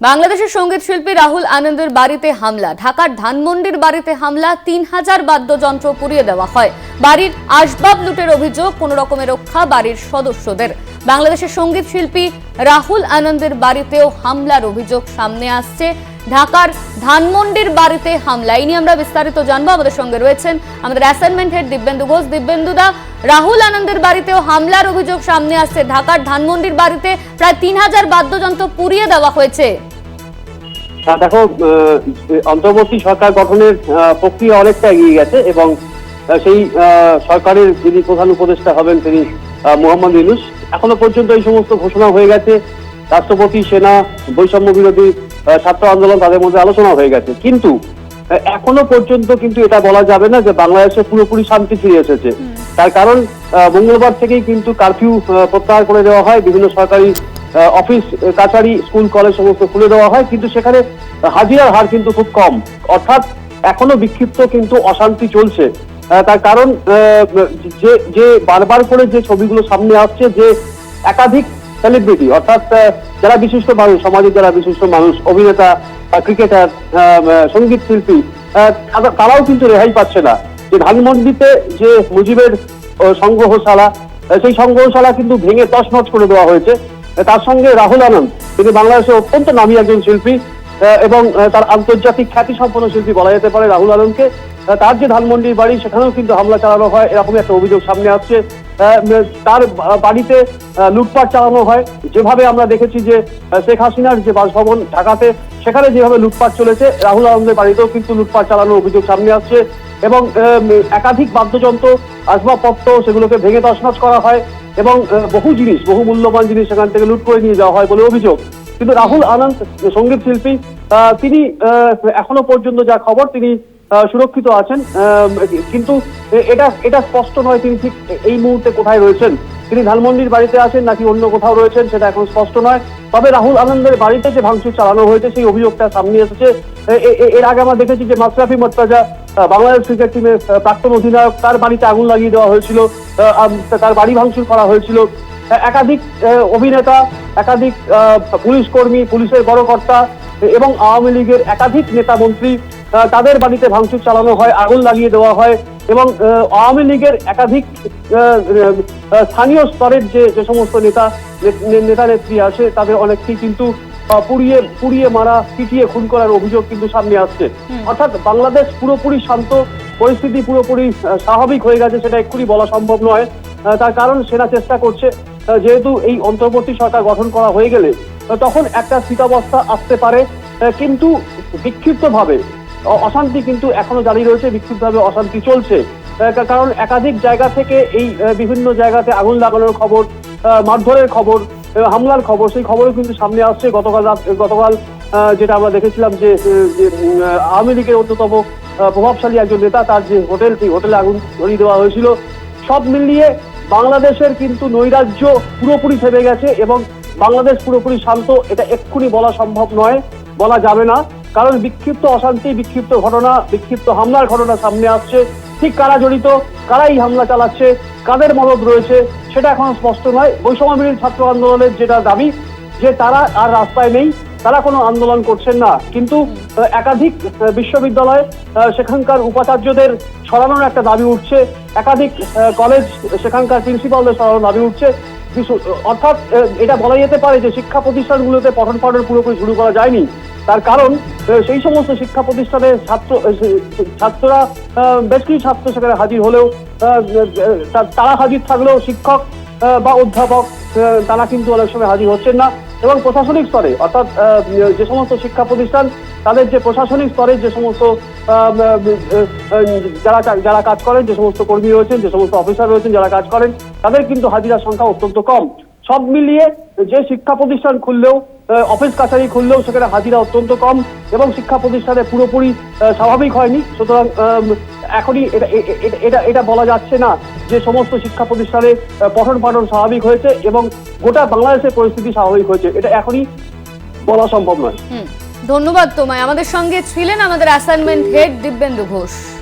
বাংলাদেশের সংগীত শিল্পী রাহুল আনন্দের বাড়িতে হামলা। ঢাকার ধানমন্ডির বাড়িতে হামলা, তিন হাজার বাদ্যযন্ত্র পুড়িয়ে দেওয়া হয়। বাড়ির আসবাব লুটের অভিযোগ, কোনো রকমের রক্ষা বাড়ির সদস্যদের। বাংলাদেশের সংগীত শিল্পী রাহুল আনন্দের বাড়িতেও হামলার অভিযোগ সামনে আসছে। ঢাকার ধানমন্ডির বাড়িতে হামলা। এই নিয়ে আমরা বিস্তারিত জানব। আমাদের সঙ্গে রয়েছেন আমাদের অ্যাসাইনমেন্ট হেড দিব্যেন্দু ঘোষ। দিব্যেন্দুদা রাহুল আনন্দের বাড়িতেও হামলার অভিযোগ সামনে আসছে। ঢাকার ধানমন্ডির বাড়িতে প্রায় তিন হাজার বাদ্যযন্ত্র পুড়িয়ে দেওয়া হয়েছে। দেখো অন্তর্বর্তী সরকার গঠনের প্রক্রিয়া অনেকটা এগিয়ে গেছে এবং সেই সরকারের যিনি প্রধান উপদেষ্টা হবেন তিনি মোহাম্মদ ইউনুস, এখনও পর্যন্ত এই সমস্ত ঘোষণা হয়ে গেছে। রাষ্ট্রপতি সেনা বৈষম্য বিরোধী ছাত্র আন্দোলন তাদের মধ্যে আলোচনা হয়ে গেছে। কিন্তু এখনও পর্যন্ত কিন্তু এটা বলা যাবে না যে বাংলাদেশে পুরোপুরি শান্তি ফিরে এসেছে। তার কারণ মঙ্গলবার থেকেই কিন্তু কারফিউ প্রত্যাহার করে দেওয়া হয়। বিভিন্ন সরকারি অফিস কাছারি স্কুল কলেজ সমস্ত খুলে দেওয়া হয়। কিন্তু সেখানে হাজিরার হার কিন্তু খুব কম। অর্থাৎ এখনও বিক্ষিপ্ত কিন্তু অশান্তি চলছে। তার কারণ যে যে বারবার করে যে ছবিগুলো সামনে আসছে যে একাধিক সেলিব্রিটি অর্থাৎ যারা বিশিষ্ট মানুষ, সমাজের যারা বিশিষ্ট মানুষ, অভিনেতা ক্রিকেটার সংগীত শিল্পী তারাও কিন্তু রেহাই পাচ্ছে না। যে ধানমন্ডিতে যে মুজিবের সংগ্রহশালা সেই সংগ্রহশালা কিন্তু ভেঙে তছনছ করে দেওয়া হয়েছে। তার সঙ্গে রাহুল আনন্দ, তিনি বাংলাদেশের অত্যন্ত নামী একজন শিল্পী এবং তার আন্তর্জাতিক খ্যাতি সম্পন্ন শিল্পী বলা যেতে পারে রাহুল আনন্দকে। তার যে ধানমন্ডির বাড়ি, সেখানেও কিন্তু হামলা চালানো হয় এরকম একটা অভিযোগ সামনে আসছে। তার বাড়িতে লুটপাট চালানো হয়। যেভাবে আমরা দেখেছি যে শেখ হাসিনার যে বাসভবন ঢাকাতে, সেখানে যেভাবে লুটপাট চলেছে, রাহুল আনন্দের বাড়িতেও কিন্তু লুটপাট চালানোর অভিযোগ সামনে আসছে এবং একাধিক বাদ্যযন্ত্র, আসবাবপত্র সেগুলোকে ভেঙে তছনছ করা হয় এবং বহু জিনিস, বহু মূল্যবান জিনিস সেখান থেকে লুট করে নিয়ে যাওয়া হয় বলে অভিযোগ। কিন্তু রাহুল আনন্দ, সংগীত শিল্পী তিনি এখনও পর্যন্ত যা খবর, তিনি সুরক্ষিত আছেন। কিন্তু এটা এটা স্পষ্ট নয় তিনি ঠিক এই মুহূর্তে কোথায় রয়েছেন। তিনি ধানমন্ডির বাড়িতে আছেন নাকি অন্য কোথাও রয়েছেন সেটা এখন স্পষ্ট নয়। তবে রাহুল আনন্দের বাড়িতে যে ভাঙচুর চালানো হয়েছে, সেই অভিযোগটা সামনে এসেছে। এর আগে আমরা দেখেছি যে মাসরাফি মোর্তাজা বাংলাদেশ ক্রিকেট টিমের প্রাক্তন অধিনায়ক, তার বাড়িতে আগুন লাগিয়ে দেওয়া হয়েছিল। তার বাড়ি ভাঙচুর করা হয়েছিল। একাধিক অভিনেতা, একাধিক পুলিশ কর্মী, পুলিশের বড় কর্তা এবং আওয়ামী লীগের একাধিক নেতা মন্ত্রী তাদের বাড়িতে ভাঙচুর চালানো হয় আগুন লাগিয়ে দেওয়া হয় এবং আওয়ামী লীগের একাধিক স্থানীয় স্তরের যে যে সমস্ত নেতা নেতা নেত্রী আছে তাদের অনেককেই কিন্তু পুড়িয়ে পুড়িয়ে মারা পিটিয়ে খুন করার অভিযোগ কিন্তু সামনে আসছে। অর্থাৎ বাংলাদেশ পুরোপুরি শান্ত পরিস্থিতি পুরোপুরি স্বাভাবিক হয়ে গেছে সেটা এক্ষুনি বলা সম্ভব নয়। তার কারণ সেনা চেষ্টা করছে যেহেতু এই অন্তর্বর্তী সরকার গঠন করা হয়ে গেলে তখন একটা স্থিতাবস্থা আসতে পারে কিন্তু বিক্ষিপ্তভাবে। অশান্তি কিন্তু এখনও জারি রয়েছে, বিক্ষিপ্তভাবে অশান্তি চলছে। কারণ একাধিক জায়গা থেকে এই বিভিন্ন জায়গাতে আগুন লাগানোর খবর মারধরের খবর হামলার খবর, সেই খবরও কিন্তু সামনে আসছে। গতকাল গতকাল যেটা আমরা দেখেছিলাম যে আওয়ামী লীগের অন্যতম প্রভাবশালী একজন নেতা, তার যে হোটেল, সেই হোটেলে আগুন ধরিয়ে দেওয়া হয়েছিল। সব মিলিয়ে বাংলাদেশের কিন্তু নৈরাজ্য পুরোপুরি থেমে গেছে এবং বাংলাদেশ পুরোপুরি শান্ত, এটা এক্ষুনি বলা সম্ভব নয়, বলা যাবে না। কারণ বিক্ষিপ্ত অশান্তি, বিক্ষিপ্ত ঘটনা, বিক্ষিপ্ত হামলার ঘটনা সামনে আসছে। ঠিক কারা জড়িত? কারা এই হামলা চালাচ্ছে? কাদের মদত রয়েছে? সেটা এখন স্পষ্ট নয়। বৈষম্য ছাত্র আন্দোলনের যেটা দাবি, যে তারা আর রাস্তায় নেই, তারা কোনো আন্দোলন করছেন না। কিন্তু একাধিক বিশ্ববিদ্যালয় সেখানকার উপাচার্যদের সরানোর একটা দাবি উঠছে। একাধিক কলেজ সেখানকার প্রিন্সিপালদের সরানোর দাবি উঠছে। অর্থাৎ এটা বলা যেতে পারে যে শিক্ষা প্রতিষ্ঠানগুলোতে পঠন পাঠন পুরোপুরি শুরু করা যায়নি। তার কারণ সেই সমস্ত শিক্ষা প্রতিষ্ঠানের ছাত্র ছাত্ররা বেশ কিছু ছাত্র সেখানে হাজির হলেও তারা হাজির থাকলেও শিক্ষক বা অধ্যাপক তারা কিন্তু অনেক সময় হাজির হচ্ছেন না। এবং প্রশাসনিক স্তরে, অর্থাৎ যে সমস্ত শিক্ষা প্রতিষ্ঠান, তাদের যে প্রশাসনিক স্তরে যে সমস্ত যারা যারা কাজ করেন, যে সমস্ত কর্মী রয়েছেন, যে সমস্ত অফিসার রয়েছেন যারা কাজ করেন, তাদের কিন্তু হাজিরার সংখ্যা অত্যন্ত কম। সব মিলিয়ে যে শিক্ষা প্রতিষ্ঠান খুললেও অফিস কাছারি খুললেও সেখানে হাজিরা অত্যন্ত কম এবং শিক্ষা প্রতিষ্ঠানে পুরোপুরি স্বাভাবিক হয়নি। সুতরাং এখনই এটা এটা- এটা বলা যাচ্ছে না যে সমস্ত শিক্ষা প্রতিষ্ঠানে পঠন পাঠন স্বাভাবিক হয়েছে এবং গোটা বাংলাদেশের পরিস্থিতি স্বাভাবিক হয়েছে। এটা এখনই বলা সম্ভব নয়। ধন্যবাদ তোমায়। আমাদের সঙ্গে ছিলেন আমাদের অ্যাসাইনমেন্ট হেড দিব্যেন্দু ঘোষ।